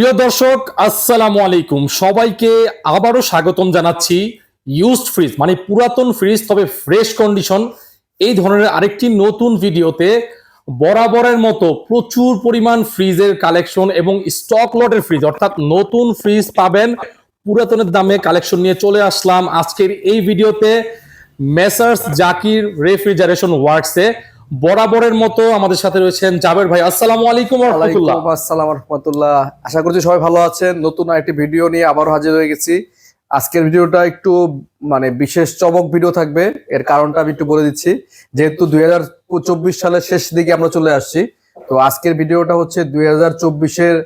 প্রিয় দর্শক, আসসালামু আলাইকুম। সবাইকে আবারও স্বাগতম জানাচ্ছি ইউজড ফ্রিজ মানে পুরাতন ফ্রিজ তবে ফ্রেশ কন্ডিশন এই ধরনের আরেকটি নতুন ভিডিওতে বরাবরের মতো প্রচুর পরিমাণ ফ্রিজের কালেকশন এবং স্টক লটের ফ্রিজ অর্থাৎ নতুন ফ্রিজ পাবেন। পুরাতনের দামে কালেকশন নিয়ে চলে আসলাম। আজকের এই ভিডিওতে মেসার্স জাকির রেফ্রিজারেশন ওয়ার্কসে বরাবরের মতো আমাদের সাথে রয়েছেন জাবের ভাই। আসসালামু আলাইকুম আসসালাম রহমতুল্লাহ। আশা করছি সবাই ভালো আছেন। নতুন একটি ভিডিও নিয়ে আবারও হাজির হয়ে গেছি। আজকের ভিডিওটা একটু মানে বিশেষ চমক ভিডিও থাকবে। এর কারণটা আমি একটু বলে দিচ্ছি। যেহেতু দুই হাজার চব্বিশ সালের শেষ দিকে আমরা চলে আসছি, তো আজকের ভিডিওটা হচ্ছে দুই চব্বিশের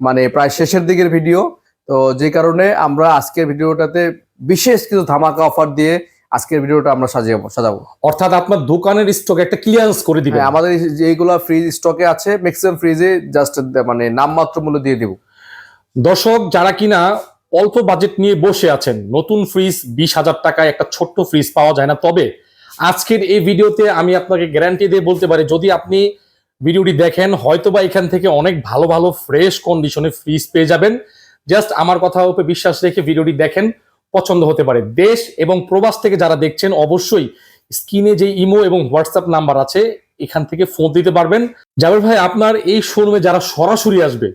মানে প্রায় শেষের দিকের ভিডিও। তো যে কারণে আমরা আজকের ভিডিওটাতে বিশেষ কিছু ধামাকা অফার দিয়ে আজকের ভিডিওটা আমরা সাজিয়ে সাজাবো। অর্থাৎ আপনার দোকানের স্টক একটা ক্লিয়ারেন্স করে দিবেন। হ্যাঁ, আমাদের যেগুলো ফ্রিজ স্টকে আছে ম্যাক্সিমাম ফ্রিজে জাস্ট মানে নামমাত্র মূল্য দিয়ে দিব। দর্শক যারা কিনা অল্প বাজেট নিয়ে বসে আছেন নতুন ফ্রিজ বিশ হাজার টাকায় একটা ছোট্ট ফ্রিজ পাওয়া যায় না। তবে আজকের এই ভিডিওতে আমি আপনাকে গ্যারান্টি দিয়ে বলতে পারি যদি আপনি ভিডিওটি দেখেন হয়তোবা এখান থেকে অনেক ভালো ভালো ফ্রেশ কন্ডিশনে ফ্রিজ পেয়ে যাবেন। জাস্ট আমার কথা উপরে বিশ্বাস রেখে ভিডিওটি দেখেন। পছন্দ হতে পারে। দেশ এবং প্রবাস থেকে যারা দেখছেন, অবশ্যই স্ক্রিনে যে ইমো এবং হোয়াটসঅ্যাপ নাম্বার আছে, এখান থেকে ফোন দিতে পারবেন। জাবের ভাই, আপনার এই শোরুমে যারা সরাসরি আসবে,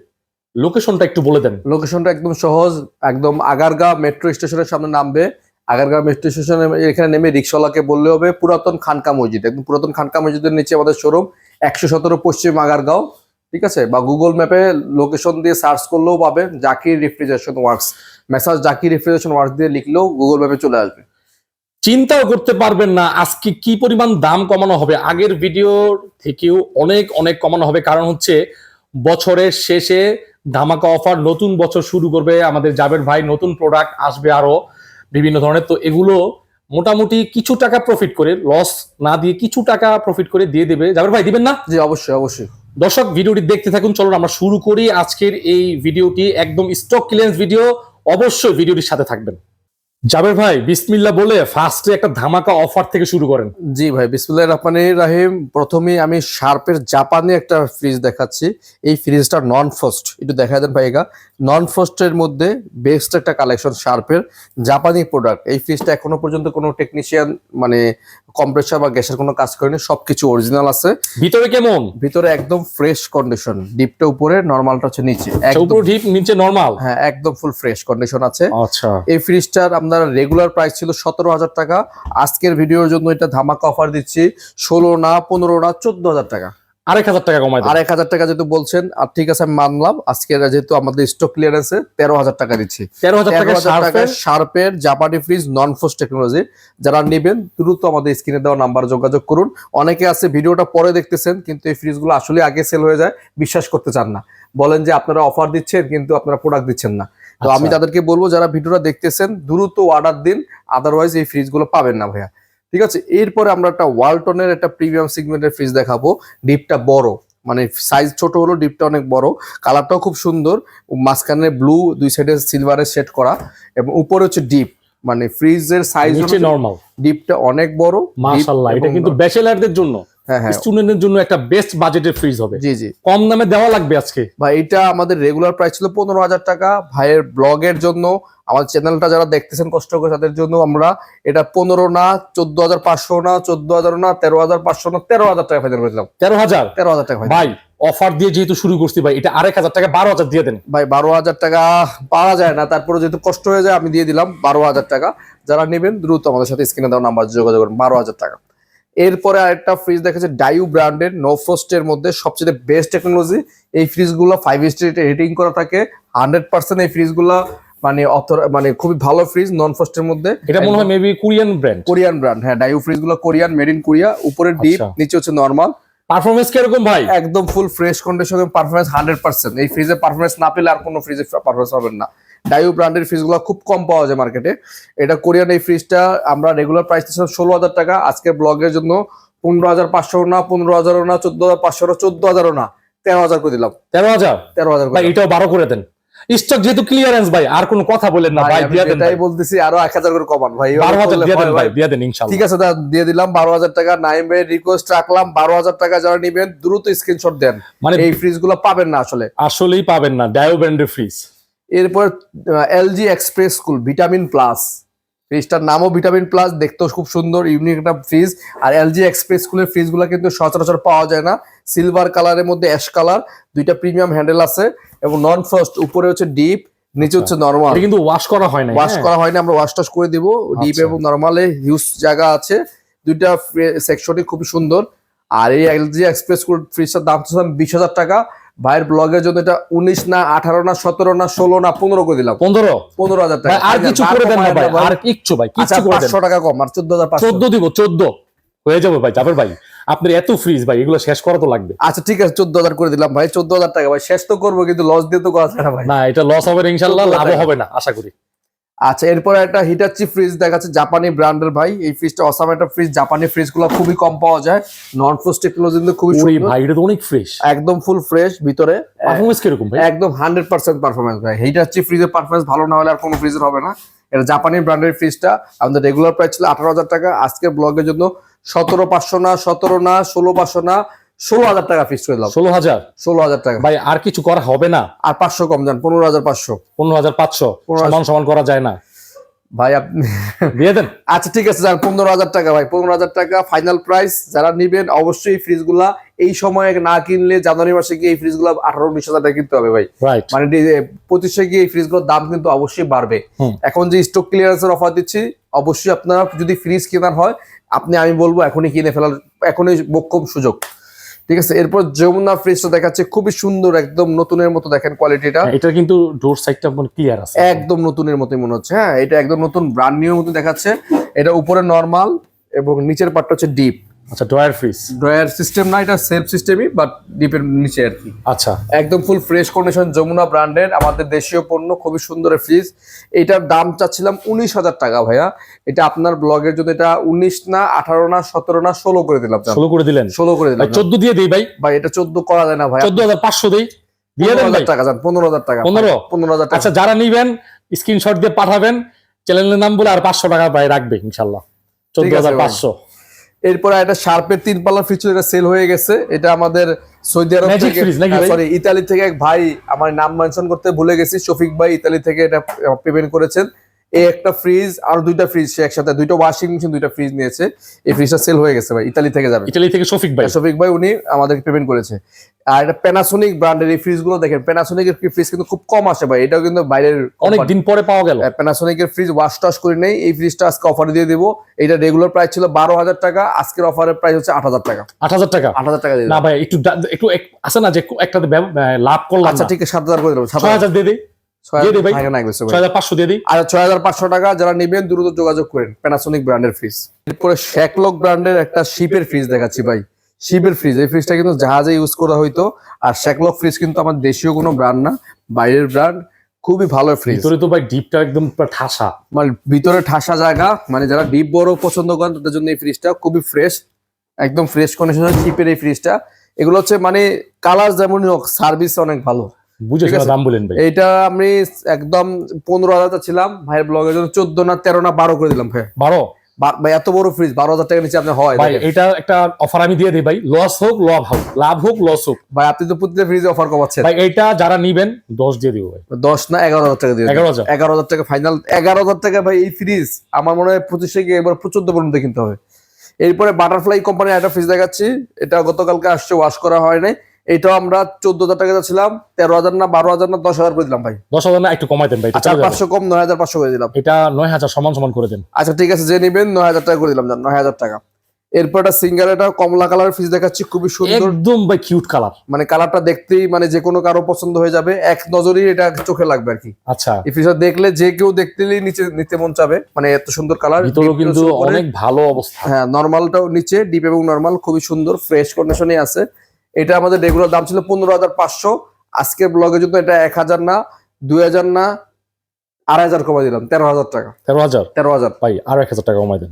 লোকেশনটা একটু বলে দেন। লোকেশনটা একদম সহজ, একদম আগারগা মেট্রো স্টেশনের সামনে নামবে। আগারগা মেট্রো স্টেশনে এখানে নেমে রিক্সাওয়ালাকে বললে হবে, পুরাতন খানকা মসজিদ। একদম পুরাতন খানকা মসজিদের নিচে আমাদের শোরুম, একশো সতেরো পশ্চিম আগারগাঁও। ঠিক আছে? বা গুগল ম্যাপে লোকেশন দিয়ে সার্চ করলেও পাবে Zakir refrigeration works message Zakir refrigeration works দিয়ে লিখলেও গুগল ম্যাপে চলে আসবে। চিন্তাও করতে পারবেন না আজকে কি পরিমাণ দাম কমানো হবে। আগের ভিডিও থেকেও অনেক অনেক কমানো হবে। কারণ হচ্ছে বছরের শেষে ধামাকা অফার নতুন বছর শুরু করবে আমাদের জাবের ভাই। নতুন প্রোডাক্ট আসবে আরও বিভিন্ন ধরনের। তো এগুলো মোটামুটি কিছু টাকা প্রফিট করে লস না দিয়ে কিছু টাকা প্রফিট করে দিয়ে দেবে। জাবের ভাই দিবেন না? জি অবশ্যই অবশ্যই। দর্শক, ভিডিওটি দেখতে থাকুন। চলুন আমরা শুরু করি আজকের এই ভিডিওটি। একদম স্টক ক্লিয়ারেন্স ভিডিও অবশ্যই ভিডিওটির সাথে থাকবেন। জাবের ভাই বিসমিল্লা বলে ফার্স্টে একটা ধামাকা অফার থেকে শুরু করেন। জি ভাই বিসমিল্লা রহমান রাহিম। প্রথমে আমি শার্পের জাপানি একটা ফ্রিজ দেখাচ্ছি। এই ফ্রিজটা নন ফার্স্ট একটু দেখা দেন ভাই ভাইগা। নন ফ্রস্টের মধ্যে বেস্ট একটা কালেকশন শার্পের জাপানি প্রোডাক্ট এই ফ্রিজটা এখনও পর্যন্ত কোনো টেকনিশিয়ান মানে কম্প্রেসার বা গ্যাসের কোনো কাজ করেনি সবকিছু অরিজিনাল আছে। ভিতরে কেমন? ভিতরে একদম ফ্রেশ কন্ডিশন ডিপটা উপরে নর্মালটা হচ্ছে নিচে। একদম ডিপ নিচে নর্মাল হ্যাঁ একদম ফুল ফ্রেশ কন্ডিশন আছে। আচ্ছা। এই ফ্রিজটার আপনার রেগুলার প্রাইস ছিল সতেরো হাজার টাকা। আজকের ভিডিওর জন্য এটা ধামাকা অফার দিচ্ছি ষোলো না পনেরো না চোদ্দ হাজার টাকা। আরেক হাজার টাকা কমাই দেন আর এক হাজার টাকা যেহেতু বলছেন আর ঠিক আছে আমি মানলাম। আজকে যেহেতু আমাদের স্টক ক্লিয়ারেন্সে তেরো হাজার টাকা দিচ্ছি। তেরো হাজার টাকা শার্পের জাপানি ফ্রিজ নন ফোর্স টেকনোলজি যারা নেবেন দ্রুত আমাদের স্ক্রিনে দেওয়া নাম্বার যোগাযোগ করুন। অনেকে আছে ভিডিওটা পরে দেখতেছেন কিন্তু এই ফ্রিজগুলো আসলে আগে সেল হয়ে যায় বিশ্বাস করতে চান না। বলেন যে আপনারা অফার দিচ্ছেন কিন্তু আপনারা প্রোডাক্ট দিচ্ছেন না। তো আমি আচ্ছা। তাদেরকে বলব যারা ভিডিওটা দেখতেছেন দ্রুত অর্ডার দিন আদারওয়াইজ এই ফ্রিজগুলো পাবেন না ভাইয়া। ঠিক আছে? এরপরে আমরা একটা ওয়ালটনের একটা প্রিমিয়াম সিগমেন্টের ফ্রিজ দেখাবো। ডিপটা বড় মানে সাইজ ছোট হলো ডিপটা অনেক বড়। কালারটাও খুব সুন্দর মাঝখানে ব্লু দুই সাইডে সিলভারের সেট করা এবং উপরে হচ্ছে ডিপ মানে ফ্রিজের সাইজ হচ্ছে নরমাল ডিপটা অনেক বড় মাশাআল্লাহ এটা কিন্তু ব্যাচেলারদের জন্য। হ্যাঁ হ্যাঁ। স্টুডেন্টদের জন্য একটা বেস্ট বাজেটের ফ্রিজ হবে। জি জি। কম দামে দেওয়া লাগবে আজকে। ভাই এটা আমাদের রেগুলার প্রাইস ছিল পনেরো হাজার টাকা। ভাইয়ের ব্লগের জন্য আমার চ্যানেলটা যারা দেখতেছেন কষ্ট করে তাদের জন্য আমরা এটা পনেরো না চোদ্দ হাজার পাঁচশো না চোদ্দ হাজার না তেরো হাজার পাঁচশো না তেরো হাজার টাকা ফাইনাল করেছিলাম তেরো হাজার? তেরো হাজার টাকা। ভাই অফার দিয়ে যেহেতু শুরু করছি ভাই এটা আরেক হাজার টাকা বারো হাজার দিয়ে দেন। ভাই বারো হাজার টাকা পাওয়া যায় না তারপরে যেহেতু কষ্ট হয়ে যায় আমি দিয়ে দিলাম বারো হাজার টাকা। যারা নেবেন দ্রুত আমাদের সাথে স্ক্রিনে দেওয়া নাম্বার যোগাযোগ করুন বারো হাজার টাকা। এরপরে আরেকটা ফ্রিজ দেখাচ্ছে ডাইউ ব্র্যান্ডের নো ফ্রস্টের মধ্যে সবচেয়ে বেস্ট টেকনোলজি এই ফ্রিজগুলো ফাইভ স্টার রেটিং করা থাকে। হান্ড্রেড পার্সেন্ট এই ফ্রিজগুলো মানে অথর- মানে খুবই ভালো ফ্রিজ নন ফ্রস্টের মধ্যে। এটা মনে হয় maybe Korean brand Korean brand হ্যাঁ ডাইউ ফ্রিজগুলো কোরিয়ান মেড ইন কোরিয়া উপরে ডিপ। নিচে হচ্ছে নর্মাল পারফরমেন্স কীরকম ভাই? একদম full fresh condition performance hundred percent এই ফ্রিজে পারফরমেন্স না পেলে আর কোনো ফ্রিজে পারফরমেন্স পাবেন না। ডাইউ ব্র্যান্ডের ফ্রিজগুলো খুব কম পাওয়া যায় মার্কেটে এটা কোরিয়ান এই ফ্রিজটা আমরা রেগুলার প্রাইস দিচ্ছিলাম ষোলো হাজার টাকা। আজকের ব্লগের জন্য পনেরো হাজার পাঁচশো না পনেরো হাজারও না চোদ্দ হাজার পাঁচশো চোদ্দ হাজারও না তেরো হাজার করে দিলাম। তেরো হাজার? তেরো হাজার করে এটাও বারো করে দেন। স্টক যেহেতু ক্লিয়ারেন্স ভাই আর কোনো কথা বলেন না ভাই, দিয়ে দেন এটাই বলতেছি আরও এক হাজার করে কমান ভাই। বারো হাজার দিয়ে দেন ভাই দিয়ে দেন ইনশাল্লাহ। ঠিক আছে দিয়ে দিলাম বারো হাজার টাকা। নাইম ভাই রিকোয়েস্ট রাখলাম বারো হাজার টাকা যারা নিবেন দ্রুত স্ক্রিনশট দেন। মানে এই ফ্রিজগুলো পাবেন না আসলে। আসলেই পাবেন না ডায়ো ব্র্যান্ডের ফ্রিজ এরপর LG express cool vitamin plus. ফ্রিজটার নামও ভিটামিন প্লাস দেখতেও খুব সুন্দর ইউনিক একটা ফ্রিজ আর এলজি এক্সপ্রেস স্কুলের ফ্রিজগুলো কিন্তু সচরাচর পাওয়া যায় না। সিলভার কালারের মধ্যে অ্যাশ কালার দুইটা প্রিমিয়াম হ্যান্ডেল আছে এবং নন ফ্রস্ট উপরে হচ্ছে ডিপ নিচে হচ্ছে নর্মাল কিন্তু ওয়াশ করা হয় না ওয়াশ করা হয় না আমরা ওয়াশ টাশ করে দিব। ডিপ আচ্ছা। এবং নর্মালে হিউজ জায়গা আছে। দুইটা সেকশনই খুবই সুন্দর। আর এই এলজি এক্সপ্রেস ফ্রিজটার দাম ছিল বিশ হাজার টাকা। ভাইয়ের ব্লগের জন্য এটা উনিশ না আঠারো না সতেরো না ষোলো না পনেরো করে দিলাম। পনেরো? পনেরো হাজার টাকা। আর কিছু করে দেন না ভাই আর কিচ্ছু ভাই আচ্ছা কিচ্ছু করে দেন। পাঁচশো টাকা কম আর চোদ্দ হাজার চোদ্দ দিব চোদ্দ। হয়ে যাবে ভাই যাবে ভাই। আপনার এত ফ্রিজ ভাই এগুলো শেষ করা তো লাগবে। আচ্ছা ঠিক আছে চোদ্দ হাজার করে দিলাম ভাই চোদ্দ হাজার টাকা ভাই। শেষ তো করব কিন্তু লস দিয়ে তো করা না ভাই। না এটা লস হবে ইনশাল্লাহ 14 লাভ হবে না আশা করি। আচ্ছা এরপরে একটা হিটাচি ফ্রিজ দেখাচ্ছে জাপানি ব্র্যান্ডের ভাই। এই ফ্রিজটা অসাম একটা ফ্রিজ জাপানি ফ্রিজগুলো খুবই কম পাওয়া যায়। নন ফ্রোস্ট টেকনোলজি কিন্তু খুবই সুন্দর। ভাই এটা তো অনেক ফ্রেশ একদম ফুল ফ্রেশ ভিতরে কীরকম ভাই? একদম হান্ড্রেড পার্সেন্ট পারফরমেন্স ভাই। হিটাচি ফ্রিজের পারফরমেন্স ভালো না হলে আর কোনো ফ্রিজের হবে না। এটা জাপানি ব্র্যান্ডের ফ্রিজটা আমাদের রেগুলার প্রাইস ছিল আঠারো হাজার টাকা। আজকের ব্লগের জন্য সতেরো পাঁচশো না সতেরো না ষোলো পাঁচশো না। ষোলো হাজার টাকা ফিক্স করে দিলাম ষোলো হাজার ষোলো হাজার টাকা। ভাই আর কিছু করা হবে না? আর পাঁচশো কম যান পনেরো হাজার পাঁচশো। পনেরো হাজার পাঁচশো? সমান সমান করা যায় না। ভাই আপনি দিয়ে দেন। আচ্ছা ঠিক আছে যান পনেরো হাজার টাকা ভাই পনেরো হাজার টাকা ফাইনাল প্রাইস যারা নিবেন অবশ্যই ফ্রিজগুলা এই সময় না কিনলে জানুয়ারি মাসে গিয়ে এই ফ্রিজগুলা আঠারো বিশ হাজার টাকা কিনতে হবে ভাই। মানে পঁচিশে গিয়ে এই ফ্রিজগুলোর দাম কিন্তু অবশ্যই বাড়বে। এখন যে স্টক ক্লিয়ারেন্সের অফার দিচ্ছি অবশ্যই আপনারা যদি ফ্রিজ কেনার হয় আপনি আমি বলব এখনই কিনে ফেলার এখনই বক্ষম সুযোগ। ঠিক আছে এরপর যমুনা ফ্রিজটা দেখাচ্ছে খুবই সুন্দর একদম নতুনের মতো দেখেন কোয়ালিটিটা এটা কিন্তু ডোর সাইডটা মনে ক্লিয়ার আছে। একদম নতুনের মতোই মনে হচ্ছে হ্যাঁ এটা একদম নতুন ব্র্যান্ড নিউ মতো দেখাচ্ছে। এটা উপরে নর্মাল এবং নিচের পার্টটা হচ্ছে ডিপ আচ্ছা ড্রয়ার ফ্রিজ ড্রয়ার সিস্টেম না এটা সেলফ সিস্টেমই বাট ডিপের নিচে আর কি। আচ্ছা। একদম ফুল ফ্রেশ কন্ডিশন যমুনা ব্র্যান্ডের আমাদের দেশীয় পণ্য খুবই সুন্দর ফ্রিজ এটার দাম চাচ্ছিলাম উনিশ হাজার টাকা ভাইয়া। এটা আপনার ব্লগের জন্য এটা উনিশ না আঠারো না সতেরো না ষোলো করে দিলাম ষোলো করে দিলেন? ষোলো করে দিলাম চোদ্দ দিয়ে দিই ভাই। ভাই এটা চোদ্দ করা যায় না ভাই চোদ্দ হাজার পাঁচশো দিই। দিয়ে দেন টাকা যান পনেরো হাজার টাকা। পনেরো? পনেরো হাজার টাকা। আচ্ছা যারা নিবেন স্ক্রিনশট দিয়ে পাঠাবেন। চ্যানেলের নাম বলে আর পাঁচশো টাকা ভাই রাখবে ইনশাল্লাহ। চোদ্দ হাজার পাঁচশো। এরপরে একটা শার্পের তিন পাল্লার ফ্রিজ এটা সেল হয়ে গেছে এটা আমাদের সৌদি আরব থেকে? সরি ইতালি থেকে এক ভাই আমার নাম মেনশন করতে ভুলে গেছি শফিক ভাই ইতালি থেকে এটা পেমেন্ট করেছেন এই একটা ফ্রিজ আর দুইটা ফ্রিজ সে একসাথে দুইটা ওয়াশিং মেশিন দুইটা ফ্রিজ নিয়েছে। এই ফ্রিজটা সেল হয়ে গেছে ভাই ইতালি থেকে যাবে। ইটালি থেকে শফিক ভাই। শফিক ভাই উনি আমাদেরকে পেমেন্ট করেছে। আর এটা প্যানাসোনিক ব্র্যান্ডের এই ফ্রিজগুলো দেখেন প্যানাসোনিক এর ফ্রিজ কিন্তু খুব কম আসে ভাই এটাও কিন্তু বাইরের অনেক দিন পরে পাওয়া গেল। প্যানাসোনিক এর ফ্রিজ ওয়াশ টাশ করে নেই এই ফ্রিজটা আজকে অফার দিয়ে দেবো। এটা রেগুলার প্রাইস ছিল বারো হাজার টাকা আজকের অফারের প্রাইস হচ্ছে আট হাজার টাকা। আট হাজার টাকা? আট হাজার টাকা দিয়ে না ভাই একটু একটু আছে না যে একটাতে ব্যব- লাভ করলাম আচ্ছা ঠিক আছে সাত হাজার করে দেবো সাত হাজার দিয়ে দিই। টাকা যারা নেবেন দ্রুত যোগাযোগ করেন প্যানাসোনিক ব্র্যান্ডের ফ্রিজ এরপরে শ্যাকলক ব্র্যান্ডের একটা শিপের ফ্রিজ দেখাচ্ছি ভাই। শিপের ফ্রিজ এই ফ্রিজটা কিন্তু জাহাজে ইউজ করা হইতো। আর শ্যাকলক ফ্রিজ কিন্তু আমার দেশীয় কোনো ব্র্যান্ড না বাইরের ব্র্যান্ড খুবই ভালো ফ্রিজ ভিতরে তো ভাই ডিপটা একদম ঠাসা। মানে ভিতরে ঠাসা জায়গা মানে যারা ডিপ বড় পছন্দ করেন তাদের জন্য এই ফ্রিজটা খুবই ফ্রেশ একদম ফ্রেশ কন্ডিশনের চিপের এই ফ্রিজটা এগুলো হচ্ছে মানে কালার যেমন হোক সার্ভিস অনেক ভালো। বুঝে ঠিক শুনে আছে। দাম বলেন ভাই। এইটা আমি একদম পনেরো হাজার ছিলাম ভাইয়ের ব্লগের জন্য চোদ্দ না তেরো না বারো করে দিলাম ভাই। বারো? ভাই এত বড় ফ্রিজ বারো হাজার টাকা নিচে আপনি হয় ভাই এটা একটা অফার আমি দিয়ে দিই ভাই। লস হোক লাভ হোক লাভ হোক লস হোক। ভাই আপনি তো প্রতিটা ফ্রিজে অফার কমাচ্ছেন। ভাই এটা যারা নিবেন দশ দিয়ে দিব ভাই। দশ না এগারো হাজার টাকা দিয়ে এগারো হাজার। এগারো হাজার টাকা ফাইনাল এগারো হাজার টাকা ভাই এই ফ্রিজ আমার মনে হয় পঁচিশে গিয়ে এবার চোদ্দ পর্যন্ত কিনতে হবে। এরপরে বাটারফ্লাই কোম্পানির একটা ফ্রিজ দেখাচ্ছি। এটা গতকালকে আসছে ওয়াশ করা হয় নাই। এটাও আমরা চোদ্দ হাজার টাকা ছিলাম তেরো হাজার না বারো হাজার না দশ হাজার করে দিলাম ভাই। দশ হাজার না একটু কমাই দেন ভাই এটা আচ্ছা যাবে। পাঁচশো কম নয় হাজার পাঁচশো করে দিলাম। এটা নয় হাজার সমান সমান করে দেন। আচ্ছা ঠিক আছে যে নেবেন নয় হাজার টাকা করে দিলাম নয় হাজার টাকা। এরপর একটা সিঙ্গার একটা কমলা কালার ফ্রিজ দেখাচ্ছি খুবই সুন্দর। একদম ভাই কিউট কালার মানে কালারটা দেখতেই মানে যে কোনো কারও পছন্দ হয়ে যাবে এক নজরেই এটা চোখে লাগবে আর কি। আচ্ছা। এই ফ্রিজটা দেখলে যে কেউ দেখতেই নিচে নিতে মন চাবে মানে এত সুন্দর কালার ভিতরেও কিন্তু অনেক ভালো অবস্থা। হ্যাঁ নর্মালটাও নিচে ডিপ এবং নরমাল খুবই সুন্দর ফ্রেশ কন্ডিশনে আছে। এটা আমাদের রেগুলার দাম ছিল পনেরো হাজার পাঁচশো। আজকের ব্লগের জন্য এটা এক হাজার না দুই হাজার না আড়াই হাজার কমাই দিলাম তেরো হাজার টাকা। তেরো হাজার? তেরো হাজার। ভাই আর এক হাজার টাকা কমাই দেন।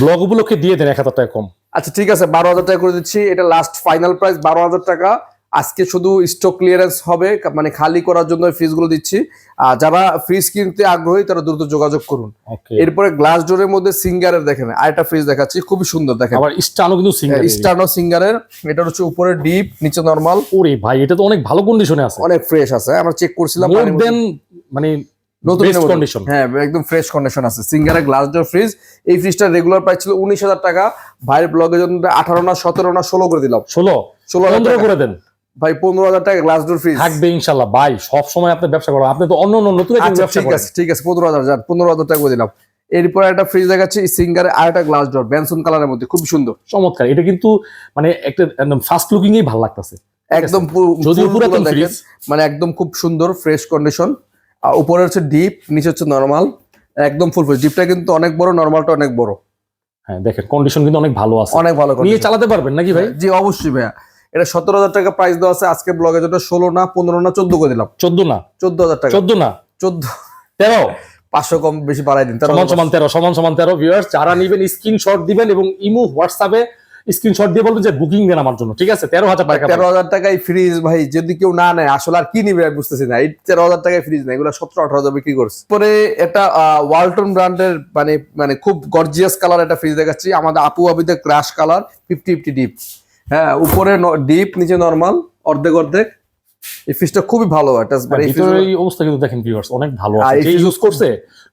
ব্লগ উপলক্ষে দিয়ে দেন এক হাজার টাকা কম। আচ্ছা ঠিক আছে বারো হাজার টাকা করে দিচ্ছি। এটা লাস্ট ফাইনাল প্রাইস বারো হাজার টাকা। আজকে শুধু স্টক ক্লিয়ারেন্স হবে মানে খালি করার জন্য ফ্রিজগুলো দিচ্ছি। আর যারা ফ্রিজ কিনতে আগ্রহী তারা দ্রুত যোগাযোগ করুন। এরপরে গ্লাস ডোরের মধ্যে সিঙ্গারের দেখেন আরেকটা ফ্রিজ দেখাচ্ছি খুবই সুন্দর দেখেন। আবার স্টানও কিন্তু সিঙ্গেল স্টার্নো সিঙ্গারের এটা হচ্ছে উপরে ডিপ নিচে নরমাল ওরে ভাই এটা তো অনেক ভালো কন্ডিশনে আছে। অনেক ফ্রেশ আছে আমরা চেক করছিলাম মোর দেন মানে নতুন কন্ডিশন হ্যাঁ একদম ফ্রেশ কন্ডিশন আছে। সিঙ্গারের গ্লাস ডোর ফ্রিজ এই ফ্রিজটা রেগুলার প্রাইস ছিল উনিশ হাজার টাকা। ভাইয়ের ব্লগের জন্য আঠারো না সতেরো না ষোলো করে দিলাম। ষোলো। ষোলো। করে দেন। ভাই পনেরো হাজার টাকা গ্লাস ডোর ফ্রিজ থাকবে ইনশাল্লাহ। ভাই সব সময় আপনি ব্যবসা করেন। আপনি তো অন্য অন্য নতুন আচ্ছা ঠিক আছে ঠিক আছে পনেরো হাজার পনেরো হাজার টাকা করে দিলাম। এরপরে একটা ফ্রিজ দেখাচ্ছি সিঙ্গারের আর একটা গ্লাস ডোর বেনসন কালারের মধ্যে খুব সুন্দর। চমৎকার। এটা কিন্তু মানে একটা একদম ফার্স্ট লুকিং এই ভালো লাগতেছে। একদম যদিও পুরাতন ফ্রিজ মানে একদম খুব সুন্দর ফ্রেশ কন্ডিশন আর উপরে হচ্ছে ডিপ নিচে হচ্ছে নরমাল একদম ফুল ফ্রেশ ডিপটা কিন্তু অনেক বড় নরমালটা অনেক বড়। হ্যাঁ দেখেন কন্ডিশন কিন্তু অনেক ভালো আছে। অনেক ভালো নিয়ে চালাতে পারবেন নাকি ভাই? জি অবশ্যই ভাইয়া। এটা সতেরো হাজার টাকা প্রাইস দেওয়া আছে আজকে ব্লগের জন্য ষোলো না পনেরো না চোদ্দ করে দিলাম। চোদ্দ না? চোদ্দ হাজার টাকা। চোদ্দ না? চোদ্দ। তেরো? পাঁচশো কম বেশি বাড়াই দিন সমান সমান তেরো সমান সমান তেরো ভিউয়ার্স যারা নিবেন স্ক্রিনশট দিবেন এবং ইমো হোয়াটসঅ্যাপে স্ক্রিনশট দিয়ে বলবেন যে বুকিং দেন আমার জন্য ঠিক আছে? তেরো হাজার টাকা তেরো হাজার টাকায় ফ্রিজ ভাই যদি কেউ না নেয় আসলে আর কি নিবে আমি বুঝতেছি না। এই তেরো হাজার টাকায় ফ্রিজ না এগুলো সতেরো আঠারো হাজার বিক্রি করছে। পরে এটা ওয়ালটন ব্র্যান্ডের মানে মানে খুব গর্জিয়াস কালার একটা ফ্রিজ দেখাচ্ছি। আমাদের আপু আবিদের crush colour fifty fifty deep হ্যাঁ উপরে ডিপ নিচে নর্মাল অর্ধেক অর্ধেক। এই ফ্রিজটা খুবই ভালো একটা মানে এই অবস্থা কিন্তু দেখেন ভিউয়ার্স অনেক ভালো আছে। যে ইউজ করছে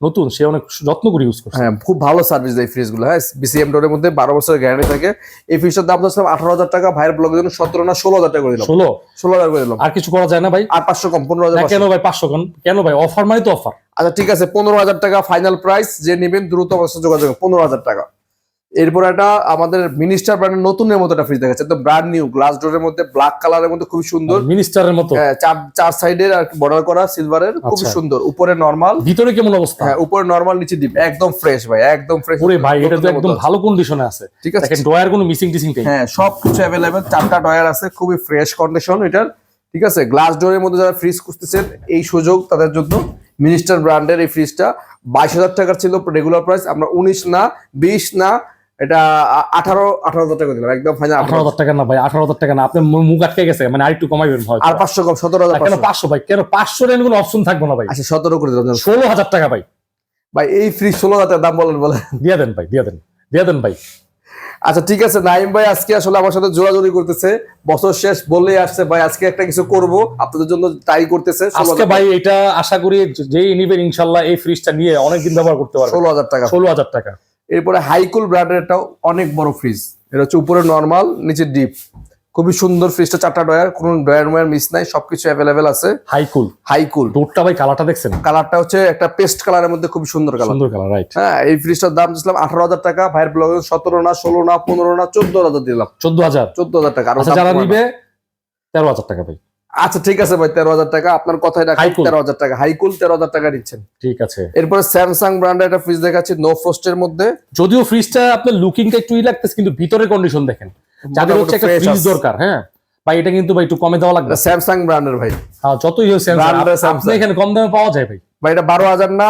নতুন সে অনেক যত্ন করে ইউজ করছে। হ্যাঁ খুব ভালো সার্ভিস দেয় ফ্রিজগুলো হ্যাঁ বিসিএম ডোরের মধ্যে বারো বছরের গ্যারান্টি থাকে। এই ফ্রিজটার দাম ধরছিলাম আঠারো হাজার টাকা ভাইয়ের ব্লগের জন্য সতেরো না ষোলো হাজার টাকা করে দিলাম। ষোলো? ষোলো হাজার করে দিলাম। আর কিছু করা যায় না ভাই? আর পাঁচশো কম পনেরো হাজার কেন ভাই পাঁচশো কেন কেন ভাই? অফার মানে তো অফার আচ্ছা ঠিক আছে পনেরো হাজার টাকা ফাইনাল প্রাইস যে নেবেন দ্রুত আমার সাথে যোগাযোগ পনেরো হাজার টাকা। এরপর একটা আমাদের মিনিস্টার ব্র্যান্ডের নতুনের মতো একটা ফ্রিজ দেখাচ্ছে। একদম ব্র্যান্ড নিউ গ্লাস ডোরের মধ্যে ব্ল্যাক কালারের মধ্যে খুবই সুন্দর। মিনিস্টারের মতো। হ্যাঁ, চার চার সাইডের আর বর্ডার করা সিলভারের খুবই আচ্ছা। সুন্দর। উপরে নর্মাল ভিতরে কেমন অবস্থা? হ্যাঁ উপরে নরমাল নিচে ডিপ একদম ফ্রেশ ভাই একদম ফ্রেশ ওরে ভাই এটা তো একদম ভালো কন্ডিশনে আছে। ঠিক আছে। ড্রয়ার কোনো মিসিং টিসিং নেই। হ্যাঁ সব কিছু অ্যাভেলেবেল চারটা ডয়ার আছে খুবই ফ্রেশ কন্ডিশন এটার। ঠিক আছে? গ্লাস ডোরের মধ্যে যারা ফ্রিজ খুঁজতেছেন এই সুযোগ তাদের জন্য মিনিস্টার ব্র্যান্ডের এই ফ্রিজটা বাইশ হাজার টাকার ছিল রেগুলার প্রাইস আমরা উনিশ না বিশ না এটা আঠারো আঠারো হাজার টাকা দিলাম একদম ফাইনাল আঠারো হাজার। টাকা না ভাই আঠারো হাজার টাকা না আপনি মুখ আটকে গেছে মানে আরেকটু কমাইবেন ভাই আর পাঁচশো কম সতেরো হাজার কেন পাঁচশো? পাঁচশো ভাই কেন পাঁচশো রেন কোনো অপশন থাকব না ভাই। আচ্ছা সতেরো করে দিলাম ষোলো হাজার টাকা ভাই। ভাই এই ফ্রিজ ষোলো হাজার দাম বলেন বলেন। দিয়ে দেন ভাই দিয়ে দেন দিয়ে দেন ভাই। আচ্ছা ঠিক আছে নাইম ভাই আজকে আসলে আমার সাথে জোরাজোরি করতেছে। বছর শেষ বলেই আসছে ভাই আজকে একটা কিছু করব। আপনাদের জন্য ট্রাই করতেছে আজকে ভাই এটা আশা করি যেই নিবেন ইনশাল্লাহ এই ফ্রিজটা নিয়ে অনেকদিন ব্যবহার করতে পারবে ষোলো হাজার টাকা। ষোলো হাজার টাকা। এরপরে হাইকুল ব্র্যান্ডের একটা অনেক বড় ফ্রিজ এটা হচ্ছে উপরে নর্মাল নিচে ডিপ খুবই সুন্দর ফ্রিজটা চারটা ডয়ার কোনো ডয়ার ময়ার মিস নাই সবকিছু অ্যাভেলেবেল আছে। হাইকুল। হাইকুল। ডোরটা ভাই কালারটা দেখছেন? কালারটা হচ্ছে একটা পেস্ট কালারের মধ্যে খুবই সুন্দর কালার সুন্দর কালার রাইট হ্যাঁ এই ফ্রিজটার দাম দিয়েছিলাম আঠারো হাজার টাকা ভাইয়ের ব্লগ সতেরো না ষোলো না পনেরো না চোদ্দ হাজার দিলাম। চোদ্দ হাজার। চোদ্দ হাজার টাকা আরও আচ্ছা যারা। নিবে তেরো হাজার টাকা ভাই। আচ্ছা ঠিক আছে ভাই তেরো হাজার টাকা। আপনার কথাই হাইকুল। তেরো হাজার টাকা। হাইকুল তেরো হাজার টাকা নিচ্ছেন। ঠিক আছে। এরপরে স্যামসাং ব্র্যান্ডের একটা ফ্রিজ দেখাচ্ছি নো ফ্রস্টের মধ্যে। যদিও ফ্রিজটা আপনার লুকিংটা একটু লাগতেছে কিন্তু ভিতরের কন্ডিশন দেখেন। যাদের হচ্ছে একটা ফ্রিজ দরকার হ্যাঁ? ভাই এটা কিন্তু ভাই একটু কমে দেওয়া লাগবে। স্যামসাং ব্র্যান্ডের ভাই। হ্যাঁ যতই হোক আপনি এখানে কম দামে পাওয়া যায় ভাই। ভাই এটা বারো হাজার না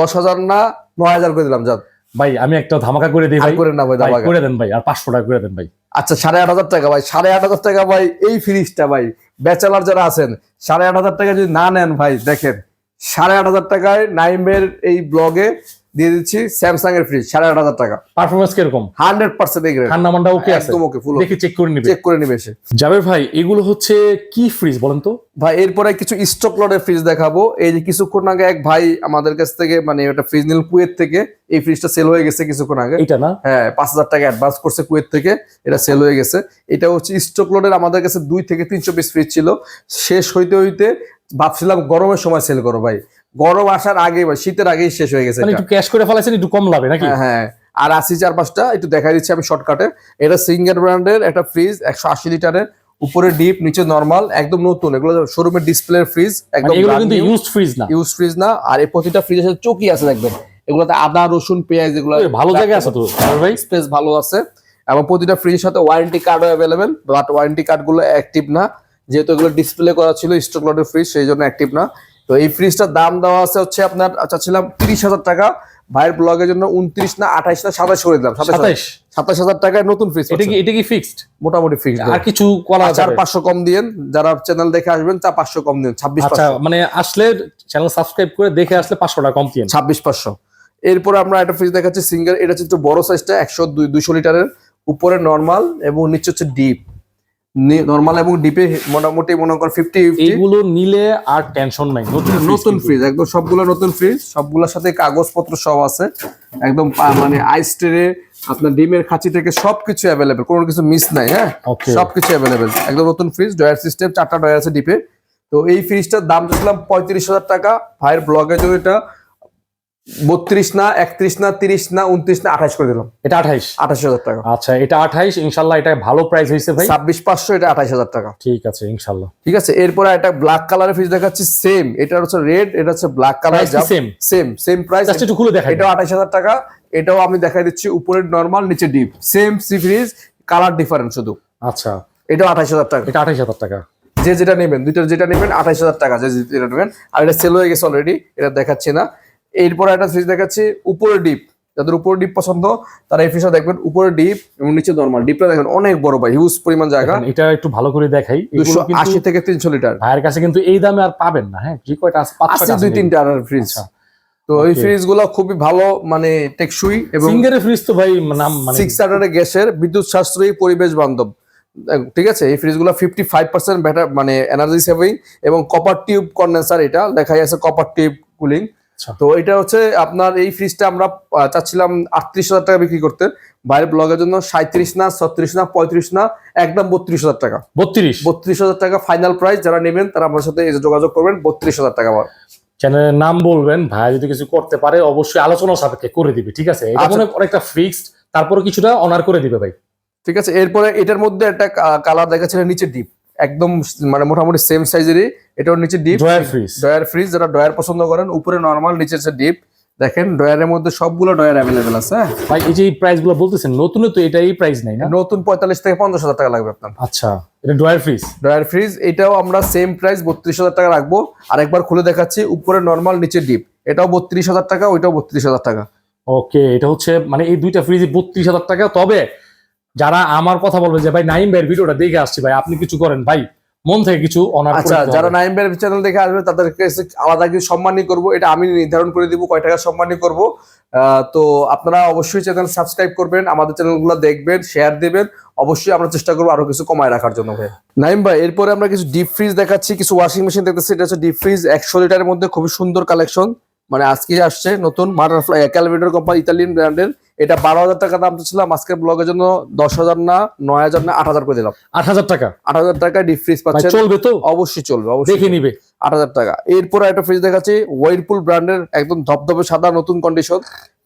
দশ হাজার না নয় হাজার করে দিলাম যান। ভাই আমি একটা ধামাকা করে দিই ভাই। করে না ভাই দাবাগা। করে দেন ভাই আর পাঁচশো টাকা করে দেন ভাই। আচ্ছা সাড়ে আট হাজার টাকা ভাই সাড়ে আট হাজার টাকা ভাই এই ফ্রিজটা ভাই। ব্যাচেলার যারা আছেন, সাড়ে আট হাজার টাকা যদি না নেন ভাই, দেখেন, সাড়ে আট হাজার টাকায় নাইমের এই ব্লগে দিয়ে দিচ্ছি স্যামসাং এর ফ্রিজ সাড়ে আট হাজার টাকা। পারফরমেন্স কীরকম? হান্ড্রেড পার্সেন্ট এগ্রেড ঠান্ডা ওকে আছে। একদম ওকে ফুল দেখি চেক করে নিবে। চেক করে নিবে এসে জাবের ভাই এগুলো হচ্ছে কি ফ্রিজ বলেন তো? ভাই এরপরে কিছু স্টক লটের ফ্রিজ দেখাবো। এই যে কিছুক্ষণ আগে এক ভাই আমাদের কাছ থেকে মানে একটা ফ্রিজ নিল কুয়েত থেকে এই ফ্রিজটা সেল হয়ে গেছে কিছুক্ষণ আগে। এটা না? হ্যাঁ পাঁচ হাজার টাকা অ্যাডভান্স করছে কুয়েত থেকে এটা সেল হয়ে গেছে। এটা হচ্ছে স্টক লোডের আমাদের কাছে দুই থেকে তিনশো পিস ফ্রিজ ছিল। শেষ হইতে হইতে ভাবছিলাম গরমের সময় সেল করো ভাই। গরম আসার আগে শীতের আগেই শেষ হয়ে গেছে মানে একটু ক্যাশ করে ফেলাইছেন একটু কম লাভে নাকি? হ্যাঁ হ্যাঁ। আর আশি চার পাঁচটা একটু দেখা দিচ্ছি আমি শর্টকাটে এটা সিঙ্গার ব্র্যান্ডের একটা ফ্রিজ একশো আশি লিটারের। উপরে ডিপ নিচে নর্মাল একদম নতুন। এগুলো শোরুমের ডিসপ্লে ফ্রিজ একদম কিন্তু ইউজড ফ্রিজ না। ইউজ ফ্রিজ না। আর এই প্রতিটা ফ্রিজের সাথে চকি আছে দেখবেন। এগুলোতে আদা রসুন পেঁয়াজ এগুলো ভালো জায়গা আছে তো। ভাই স্পেস ভালো আছে। এবং প্রতিটা ফ্রিজের সাথে ওয়ারেন্টি কার্ডও অ্যাভেলেবেল বাট ওয়ারেন্টি কার্ডগুলো অ্যাক্টিভ না। যেহেতু এগুলো ডিসপ্লে করা ছিল স্টক লটের ফ্রিজ সেই জন্য অ্যাক্টিভ না। তো এই ফ্রিজটার দাম দেওয়া আছে হচ্ছে আপনার চাচ্ছিলাম তিরিশ হাজার টাকা। ভাইয়ের ব্লগের জন্য উনত্রিশ না আঠাইশ না সাতাশ করে দিলাম সাতাশ সাতাশ হাজার টাকায় নতুন ফ্রিজ এটা কি এটা কি ফিক্সড মোটামুটি ফিক্সড আর কিছু করা চার পাঁচশো কম দিয়েন। যারা চ্যানেল দেখে আসবেন চার পাঁচশো কম দিন ছাব্বিশ আচ্ছা মানে আসলে চ্যানেল সাবস্ক্রাইব করে দেখে আসলে পাঁচশো টাকা কম দিয়ে ছাব্বিশ পাঁচশো। এরপরে আমরা একটা ফ্রিজ দেখাচ্ছি সিঙ্গেল এটা হচ্ছে বড় সাইজটা একশো দুই দুইশো লিটারের। উপরে নর্মাল এবং নিচে হচ্ছে ডিপ নর্মাল এবং ডিপে মোটামুটি মনে করেন ফিফটি এইগুলো নিলে আর টেনশন নাই নতুন নতুন ফ্রিজ একদম সবগুলো নতুন ফ্রিজ সবগুলোর সাথে কাগজপত্র সব আছে। একদম মানে আইস ট্রে আপনার ডিমের খাঁচি থেকে সবকিছু অ্যাভেলেবেল কোনো কিছু মিস নাই হ্যাঁ. সবকিছু অ্যাভেলেবেল একদম নতুন ফ্রিজ ডয়ার সিস্টেম চারটা ডয়ার আছে ডিপে তো এই ফ্রিজটার দাম দেখলাম পঁয়ত্রিশ হাজার টাকা ভাইয়ের ব্লগের জন্য এটা বত্রিশ না একত্রিশ না তিরিশ না উনত্রিশ না আঠাশ করে দিলাম। এটা আঠাইশ? আঠাশ হাজার টাকা। আচ্ছা এটা আঠাইশ ইনশাল্লাহ এটা ভালো প্রাইস হয়েছে ভাই। ছাব্বিশ পাঁচশো এটা আঠাশ হাজার টাকা। ঠিক আছে ইনশাল্লাহ। ঠিক আছে এরপরে একটা ব্ল্যাক কালারের ফ্রিজ দেখাচ্ছি সেম এটা হচ্ছে রেড এটা হচ্ছে black colour same? Same same price একটু খুলে দেখাই। এটাও আঠাশ হাজার টাকা এটাও আমি দেখাই দিচ্ছি উপরে নর্মাল নিচে ডিপ সেম সি ফ্রিজ কালার ডিফারেন্স শুধু। আচ্ছা। এটাও আঠাশ হাজার টাকা। এটা আঠাইশ হাজার টাকা। যে যেটা নেবেন দুইটার যেটা নেবেন আঠাশ হাজার টাকা যে যেটা নেবেন। আর এটা সেল হয়ে গেছে অলরেডি এটা দেখাচ্ছি না। এরপর একটা ফ্রিজ দেখাচ্ছি উপরে ডিপ যাদের উপরে ডিপ পছন্দ তারা এই ফ্রিজটা দেখবেন উপরে ডিপ এবং নিচে নর্মাল ডিপটা দেখেন অনেক বড় ভাই হিউজ পরিমাণ জায়গা। এটা একটু ভালো করে দেখাই। দুশো আশি থেকে তিনশো লিটার। ভাইয়ের কাছে কিন্তু এই দামে আর পাবেন না হ্যাঁ? যে কয়টা আছে দুই তিনটা আর ফ্রিজ। তো এই ফ্রিজগুলো খুবই ভালো মানে টেকসই এবং সিঙ্গারের ফ্রিজ তো ভাই নাম মানে সিক্স হান্ড্রেড গ্যাসের বিদ্যুৎ সাশ্রয়ী পরিবেশ বান্ধব। ঠিক আছে? এই ফ্রিজগুলো ফিফটি ফাইভ পার্সেন্ট ব্যাটার মানে এনার্জি সেভিং এবং কপার টিউব কন্ডেন্সার এটা দেখাই আছে কপার টিউব কুলিং। তো এটা হচ্ছে আপনার এই ফ্রিজটা আমরা চাচ্ছিলাম আটত্রিশ হাজার টাকা বিক্রি করতে। বাইরের ব্লগের জন্য সাঁত্রিশ না ছত্রিশ না পঁয়ত্রিশ না একদম বত্রিশ হাজার টাকা। বত্রিশ? বত্রিশ হাজার টাকা ফাইনাল প্রাইস যারা নেবেন তারা আমার সাথে যোগাযোগ করবেন বত্রিশ হাজার টাকা আমার চ্যানেলের নাম বলবেন ভাই যদি কিছু করতে পারে অবশ্যই আলোচনা সাপেক্ষে করে দিবে ঠিক আছে? এটা আচ্ছা। মনে অনেকটা ফিক্সড তারপরে কিছুটা অনার করে দিবে ভাই। ঠিক আছে এরপরে এটার মধ্যে একটা কালার দেখাচ্ছিল নিচে ডিপ একদম মানে মোটামুটি সেম সাইজেরই এটাও নিচে deep drawer fridge drawer fridge যারা ডয়ার পছন্দ করেন উপরে নর্মাল নিচে হচ্ছে ডিপ দেখেন ডয়ারের মধ্যে সবগুলো ডয়ার অ্যাভেলেবেল আছে হ্যাঁ? ভাই এই যে এই প্রাইসগুলো বলতেছেন নতুন তো এটা এই প্রাইস নাই না? নতুন পঁয়তাল্লিশ থেকে পঞ্চাশ হাজার টাকা লাগবে আপনার। আচ্ছা এটা ড্রয়ার ফ্রিজ ডয়ার ফ্রিজ এটাও আমরা সেম প্রাইস বত্রিশ হাজার টাকা রাখব। আর একবার খুলে দেখাচ্ছি উপরে নর্মাল নিচে ডিপ এটাও বত্রিশ হাজার টাকা ওইটাও বত্রিশ হাজার টাকা। ওকে এটা হচ্ছে মানে এই দুইটা ফ্রিজ বত্রিশ হাজার টাকা। তবে যারা আমার কথা বলবে যে ভাই নাইম ভাইয়ের ভিডিওটা দেখে আসছি ভাই আপনি কিছু করেন ভাই। মন থেকে কিছু অনার আচ্ছা যারা নাইম বের চ্যানেল দেখে আসবে তাদেরকে আলাদা কিছু সম্মানই করব এটা আমি নির্ধারণ করে দিব কয় টাকা সম্মানই করব। তো আপনারা অবশ্যই চ্যানেল সাবস্ক্রাইব করবেন আমাদের চ্যানেলগুলো দেখবেন শেয়ার দিবেন অবশ্যই আমরা চেষ্টা করব আরও কিছু কমায় রাখার জন্য ভাই। নাইম ভাই এরপরে আমরা কিছু ডিপ ফ্রিজ দেখাচ্ছি কিছু ওয়াশিং মেশিন দেখতেছি এটা হচ্ছে ডিপ ফ্রিজ একশো লিটারের মধ্যে খুবই সুন্দর কালেকশন মানে আজকে আসছে নতুন বাটারফ্লাই ক্যালভিটার কোম্পানি ইতালিয়ান ব্র্যান্ডের এটা বারো হাজার টাকা দাম ছিল আজকের ব্লগের জন্য দশ হাজার না নয় হাজার না আট হাজার করে দিলাম। আট হাজার টাকা? আট হাজার টাকা ডিপ ফ্রিজ ভাই পাচ্ছেন। চলবে তো? অবশ্যই চলবে অবশ্যই দেখে নিবে। আট হাজার টাকা। এরপরে একটা ফ্রিজ দেখাচ্ছি ওয়াইরপুল ব্র্যান্ডের একদম ধবধবে সাদা নতুন কন্ডিশন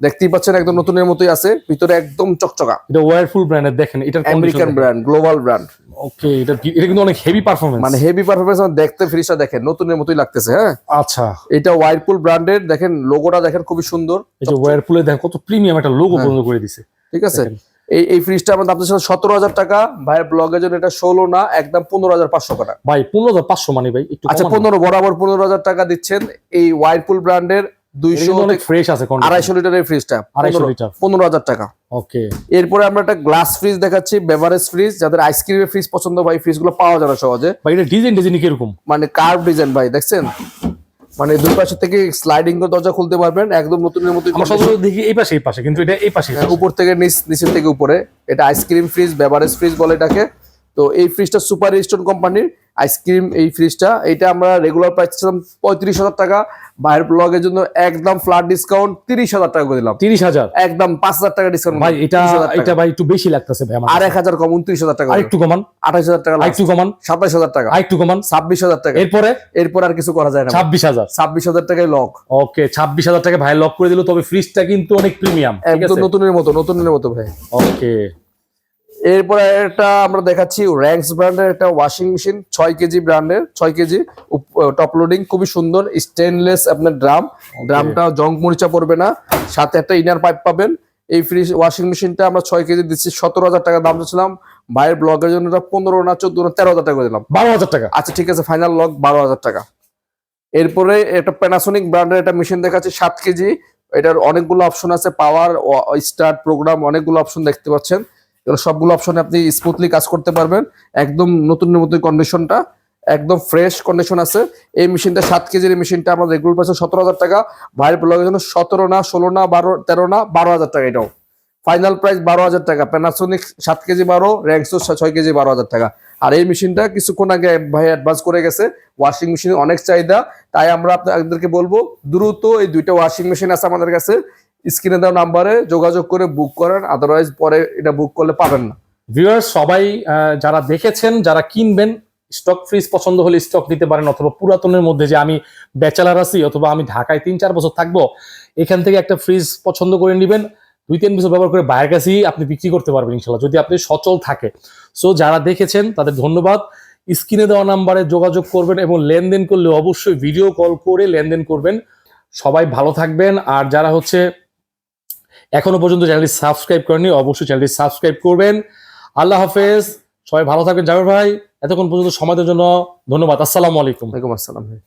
দেখতেই পাচ্ছেন একদম নতুনের মতোই আছে ভিতরে একদম চকচকা। এটা ওয়ারফুল ব্র্যান্ডের দেখেন এটা American brand global brand okay এটা এটা কিন্তু অনেক হেভি পারফরমেন্স মানে হেভি পারফরমেন্স দেখতে ফ্রিজটা দেখেন নতুনের মতোই লাগতেছে হ্যাঁ? আচ্ছা। এটা ওয়াইরপুল ব্র্যান্ডের দেখেন লোগোটা দেখেন খুবই সুন্দর। এই যে ওয়ারপুলে দেখেন কত প্রিমিয়াম একটা লোগো হ্যাঁ। বন্ধ করে দিছে। ঠিক আছে? এই এই ফ্রিজটা আমার দাম ছিল সতেরো হাজার টাকা। ভাইয়ের ব্লগের জন্য এটা ষোলো না একদম পনেরো হাজার পাঁচশো টাকা। ভাই পনেরো হাজার পাঁচশো মানে ভাই আচ্ছা পনেরো বরাবর পনেরো হাজার টাকা দিচ্ছেন এই ওয়াইরপুল ব্র্যান্ডের আড়াইশো লিটারের ফ্রিজটা লিটার। পনেরো হাজার টাকা। ওকে এরপরে আমরা একটা গ্লাস ফ্রিজ দেখাচ্ছি বেভারেজ ফ্রিজ যাদের আইসক্রিমের ফ্রিজ পছন্দ ভাই ফ্রিজগুলো পাওয়া যায় না সহজে। ভাই এটা ডিজাইন ডিজাইন কীরকম? মানে কার্ভ ডিজাইন ভাই দেখছেন? মানে দুই পাশে থেকে স্লাইডিং করে দরজা খুলতে পারবেন একদম নতুনের মতো আমরা সচরাচর দেখি এই পাশে এই পাশে কিন্তু এটা এই পাশে। উপর থেকে নিচ নিচের থেকে উপরে। এটা আইসক্রিম ফ্রিজ বেভারেজ ফ্রিজ বলে এটাকে। তো এই ফ্রিজটা সুপার স্টোন কোম্পানির আইসক্রিম এই ফ্রিজটা এটা আমরা রেগুলার প্রাইস ছিলাম পঁয়ত্রিশ হাজার টাকা। বাইরের ব্লগের জন্য একদম ফ্ল্যাট ডিসকাউন্ট তিরিশ হাজার টাকা করে দিলাম। তিরিশ হাজার? একদম পাঁচ হাজার টাকা ডিসকাউন্ট ভাই এটা এটা ভাই একটু বেশি লাগতেছে ভাই আমার আর এক হাজার কম উনত্রিশ হাজার টাকা একটু কমান। আঠাশ হাজার টাকা একটু কমান। সাতাশ হাজার টাকা। একটু কমান। ছাব্বিশ হাজার টাকা। এরপরে? এরপর আর কিছু করা যায় না ছাব্বিশ হাজার। ছাব্বিশ হাজার টাকায় লক ওকে ছাব্বিশ হাজার টাকা ভাই লক করে দিল তবে ফ্রিজটা কিন্তু অনেক প্রিমিয়াম একদম নতুনের মতো নতুনের মতো ভাই। ওকে। এরপরে একটা আমরা দেখাচ্ছি র্যাঙ্কস ব্র্যান্ডের একটা ওয়াশিং মেশিন ছয় কেজি ব্র্যান্ডের ছয় কেজি টপ লোডিং খুবই সুন্দর স্টেনলেস আপনার ড্রাম ড্রামটা জং মরিচা পড়বে না। সাথে একটা ইনার পাইপ পাবেন। এই ফ্রিজ ওয়াশিং মেশিনটা আমরা ছয় কেজি দিচ্ছি সতেরো হাজার টাকা দাম দিচ্ছিলাম ভাইয়ের ব্লগের জন্য পনেরো না চোদ্দ না তেরো হাজার টাকা করে দিলাম। বারো হাজার টাকা। আচ্ছা ঠিক আছে ফাইনাল লক বারো হাজার টাকা। এরপরে একটা প্যানাসোনিক ব্র্যান্ডের একটা মেশিন দেখাচ্ছে সাত কেজি। এটার অনেকগুলো অপশন আছে পাওয়ার স্টার্ট প্রোগ্রাম অনেকগুলো অপশন দেখতে পাচ্ছেন। এগুলো সবগুলো অপশনে আপনি স্মুথলি কাজ করতে পারবেন। একদম নতুন নতুন কন্ডিশনটা একদম ফ্রেশ কন্ডিশন আছে। এই মেশিনটা সাত কেজির মেশিনটা আমরা রেগুলার পাচ্ছি সতেরো হাজার টাকা ভাইয়ের ব্লগের জন্য সতেরো না, ষোলো না, বারো, তেরো না, বারো হাজার টাকা এটাও। ফাইনাল প্রাইস বারো হাজার টাকা। প্যানাসোনিক সাত কেজি বারো র্যাঙ্কসো ছয় কেজি বারো হাজার টাকা। আর এই মেশিনটা কিছুক্ষণ আগে ভাই অ্যাডভান্স করে গেছে। ওয়াশিং মেশিনের অনেক চাহিদা। তাই আমরা আপনাদেরকে বলব, দ্রুত এই দুইটা ওয়াশিং মেশিন আছে আমাদের কাছে। স্ক্রিনে দেওয়া নাম্বারে যোগাযোগ করে বুক করেন আদারওয়াইজ পরে এটা বুক করলে পাবেন না। ভিউয়ার্স সবাই যারা দেখেছেন, যারা কিনবেন স্টক ফ্রিজ পছন্দ হলে স্টক নিতে পারেন, অথবা পুরাতনের মধ্যে যে আমি ব্যাচেলার আছি, অথবা আমি ঢাকায় তিন চার বছর থাকব, এখান থেকে একটা ফ্রিজ পছন্দ করে নেবেন। দুই তিন বছর ব্যবহার করে বাইরের কাছেই আপনি বিক্রি করতে পারবেন ইনশাল্লাহ যদি আপনি সচল থাকে। সো যারা দেখেছেন, তাদের ধন্যবাদ। স্ক্রিনে দেওয়া নাম্বারে যোগাযোগ করবেন এবং লেনদেন করলে অবশ্যই ভিডিও কল করে লেনদেন করবেন। সবাই ভালো থাকবেন, আর যারা হচ্ছে এখনও পর্যন্ত চ্যানেলটি সাবস্ক্রাইব করেনি অবশ্যই চ্যানেলটি সাবস্ক্রাইব করবেন। আল্লাহ হাফেজ, সবাই ভালো থাকবেন জামির ভাই। এতক্ষণ পর্যন্ত সমাজের জন্য ধন্যবাদ, আসসালামু আলাইকুম। আসসালাম ভাই।